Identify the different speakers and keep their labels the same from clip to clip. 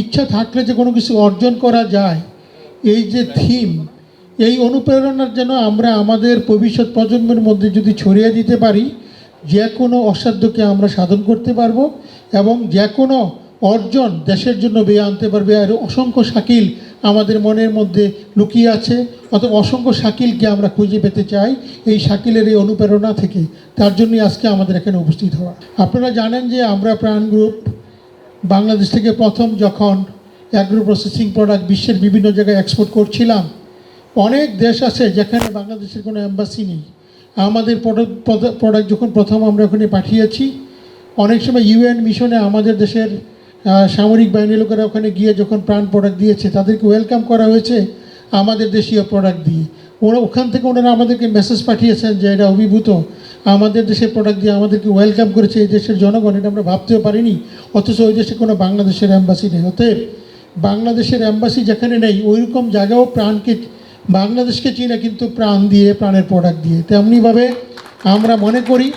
Speaker 1: ইচ্ছা থাকলে যে কোনো কিছু অর্জন করা যায়। এই যে থিম, এই অনুপ্রেরণার যেন আমরা আমাদের ভবিষ্যৎ প্রজন্মের মধ্যে যদি ছড়িয়ে দিতে পারি, যে কোনো অসাধ্যকে আমরা সাধন করতে পারব এবং যে কোনো অর্জন দেশের জন্য বেয়ে আনতে পারবে। আর অসংখ্য শাকিল আমাদের মনের মধ্যে লুকিয়ে আছে, অথবা অসংখ্য শাকিলকে আমরা খুঁজে পেতে চাই এই শাকিলের এই অনুপ্রেরণা থেকে। তার জন্যই আজকে আমাদের এখানে উপস্থিত হওয়া। আপনারা জানেন যে আমরা প্রাণ গ্রুপ বাংলাদেশ থেকে প্রথম যখন অ্যাগ্রো প্রসেসিং প্রোডাক্ট বিশ্বের বিভিন্ন জায়গায় এক্সপোর্ট করছিলাম, অনেক দেশ আছে যেখানে বাংলাদেশের কোনো অ্যাম্বাসি নেই। আমাদের প্রোডাক্ট প্রোডাক্ট যখন প্রথম আমরা ওখানে পাঠিয়েছি, অনেক সময় ইউএন মিশনে আমাদের দেশের সামরিক বাহিনীর লোকেরা ওখানে গিয়ে যখন প্রাণ প্রোডাক্ট দিয়েছে, তাদেরকে ওয়েলকাম করা হয়েছে আমাদের দেশীয় প্রোডাক্ট দিয়ে। ওরা, ওখান থেকে ওনারা আমাদেরকে মেসেজ পাঠিয়েছেন যে এটা অভিভূত। আমাদের দেশের প্রোডাক্ট দিয়ে আমাদেরকে ওয়েলকাম করেছে এই দেশের জনগণ, এটা আমরা ভাবতেও পারিনি। অথচ ওই দেশে কোনো বাংলাদেশের অ্যাম্বাসি নেই। অতএব বাংলাদেশের অ্যাম্বাসি যেখানে নেই, ওইরকম জায়গাও প্রাণকে, বাংলাদেশকে চিনে কিন্তু প্রাণ দিয়ে, প্রাণের প্রোডাক্ট দিয়ে। তেমনিভাবে আমরা মনে করি,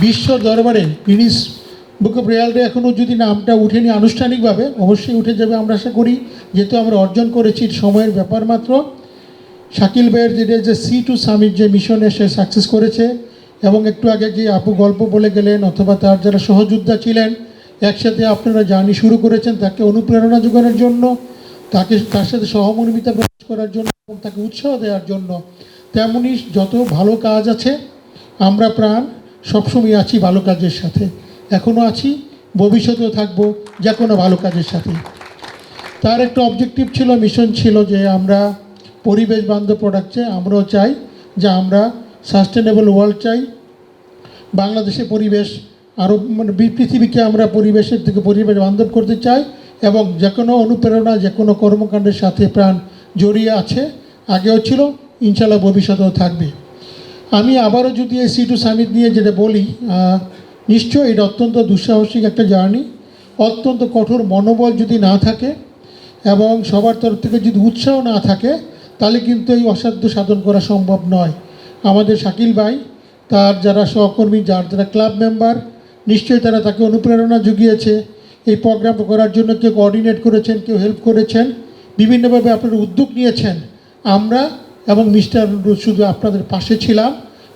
Speaker 1: বিশ্ব দরবারে গিনিস বুক অফ রিয়ালরে এখনও যদি নামটা উঠেনি আনুষ্ঠানিকভাবে, অবশ্যই উঠে যাবে। আমরা আশা করি, যেহেতু আমরা অর্জন করেছি সময়ের ব্যাপার মাত্র। শাকিল ভাইয়ের যেটা যে সি টু সামিট যে মিশনে সে সাকসেস করেছে এবং একটু আগে যে আপু গল্প বলে গেলেন অথবা তার যারা সহযোদ্ধা ছিলেন, একসাথে আপনারা জার্নি শুরু করেছেন, তাকে অনুপ্রেরণা যোগানোর জন্য, তাকে তার সাথে সহমর্মিতা প্রকাশ করার জন্য এবং তাকে উৎসাহ দেওয়ার জন্য। তেমনই যত ভালো কাজ আছে, আমরা প্রাণ সবসময় আছি ভালো কাজের সাথে। এখনও আছি, ভবিষ্যতেও থাকব যে কোনো ভালো কাজের সাথে। তার একটা অবজেক্টিভ ছিল মিশন ছিল যে আমরা পরিবেশ বান্ধব প্রোডাক্ট চাই, আমরাও চাই যে আমরা সাস্টেনেবল ওয়ার্ল্ড চাই। বাংলাদেশে পরিবেশ আরও মানে পৃথিবীকে আমরা পরিবেশের থেকে পরিবেশ বান্ধব করতে চাই এবং যে কোনো অনুপ্রেরণা, যে কোনো কর্মকাণ্ডের সাথে প্রাণ জড়িয়ে আছে, আগেও ছিল, ইনশাল্লাহ ভবিষ্যতেও থাকবে। আমি আবারও যদি এই সি টু সামিট নিয়ে যেটা বলি নিশ্চয়ই এটা অত্যন্ত দুঃসাহসিক একটা জার্নি। অত্যন্ত কঠোর মনোবল যদি না থাকে এবং সবার তরফ থেকে যদি উৎসাহ না থাকে তাহলে কিন্তু এই অসাধ্য সাধন করা সম্ভব নয়। আমাদের শাকিল ভাই, তার যারা সহকর্মী, যার যারা ক্লাব মেম্বার, নিশ্চয়ই তারা তাকে অনুপ্রেরণা জুগিয়েছে। এই প্রোগ্রাম করার জন্য কেউ কোঅর্ডিনেট করেছেন, কেউ হেল্প করেছেন, বিভিন্নভাবে আপনারা উদ্যোগ নিয়েছেন। আমরা এবং মিস্টার শুধু আপনাদের পাশে ছিলাম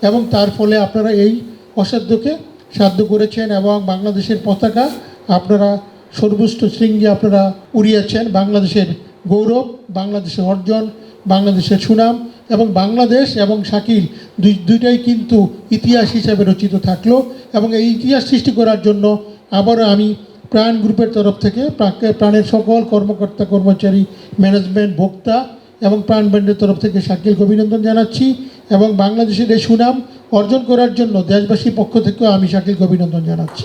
Speaker 1: এবং তার ফলে আপনারা এই অসাধ্যকে সাধ্য করেছেন এবং বাংলাদেশের পতাকা আপনারা সর্বোচ্চ শৃঙ্গে আপনারা উড়িয়েছেন। বাংলাদেশের গৌরব, বাংলাদেশের অর্জন বাংলাদেশের সুনাম এবং বাংলাদেশ এবং শাকিল দুই, দুইটাই কিন্তু ইতিহাস হিসাবে রচিত থাকল এবং এই ইতিহাস সৃষ্টি করার জন্য আবারও আমি প্রাণ গ্রুপের তরফ থেকে প্রাণের সকল কর্মকর্তা, কর্মচারী ম্যানেজমেন্ট ভোক্তা এবং প্রাণ ব্যান্ডের তরফ থেকে শাকিলকে অভিনন্দন জানাচ্ছি এবং বাংলাদেশের এই সুনাম অর্জন করার জন্য দেশবাসীর পক্ষ থেকেও আমি শাকিলকে অভিনন্দন জানাচ্ছি।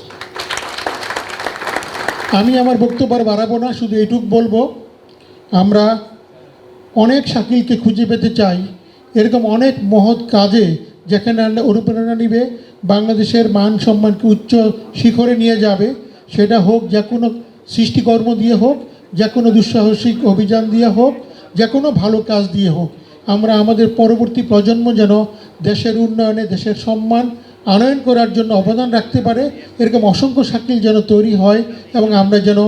Speaker 1: আমি আমার বক্তব্য বাড়াবো না, শুধু এইটুক বলব, আমরা অনেক শাকিলকে খুঁজে পেতে চাই। এরকম অনেক মহৎ কাজে যেখানে অনুপ্রেরণা নিবে, বাংলাদেশের মান সম্মানকে উচ্চ শিখরে নিয়ে যাবে। সেটা হোক, যে কোনো সৃষ্টিকর্ম দিয়ে হোক, যে কোনো দুঃসাহসিক অভিযান দিয়ে হোক, যে কোনো ভালো কাজ দিয়ে হোক। আমরা আমাদের পরবর্তী প্রজন্ম যেন দেশের উন্নয়নে, দেশের সম্মান আনয়ন করার জন্য অবদান রাখতে পারে। এরকম অসংখ্য শাকিল যেন তৈরি হয় এবং আমরা যেন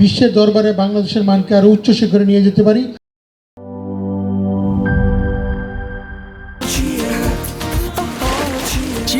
Speaker 1: বিশ্বের দরবারে বাংলাদেশের মানকে আরও উচ্চ শিখরে নিয়ে যেতে পারি।